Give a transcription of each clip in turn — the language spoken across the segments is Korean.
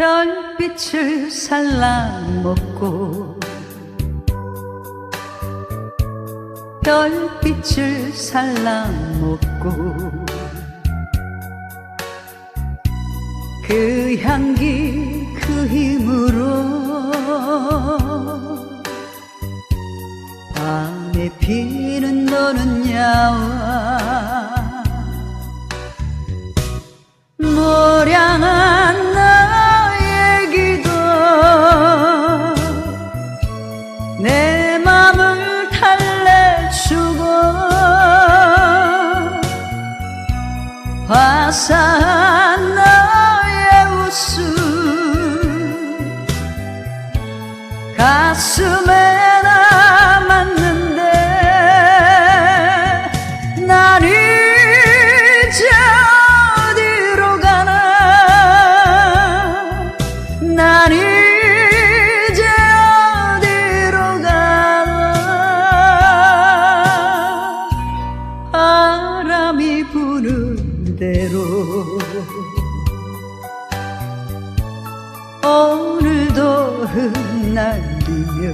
별빛을 살랑 먹고 별빛을 살랑 먹고 그 향기 그 힘으로 밤에 피는 너는 야와 passar 부는 대로. 오늘도 흩날리며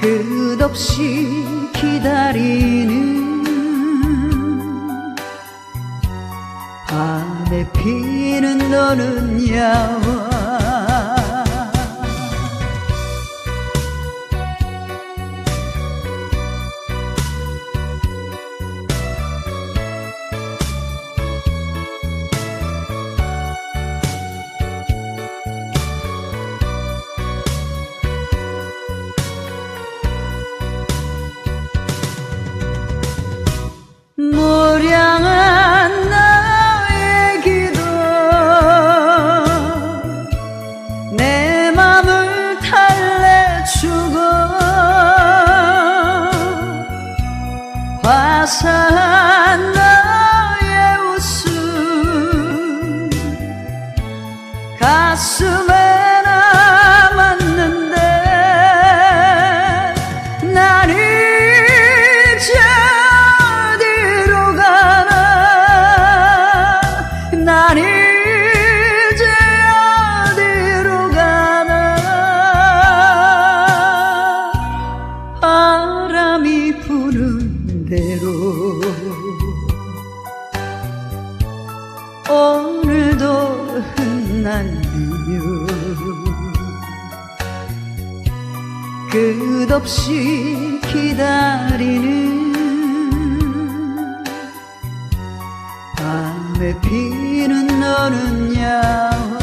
끝없이 기다리는 밤에 피는 너는 야와 화사한 나의 웃음 가슴에 남았는데 난 이제 어디로 가나? 난 이제 어디로 가나? 바람이 부는 대로. 오늘도 흩날리며 끝없이 기다리는 밤에 피는 너는 야와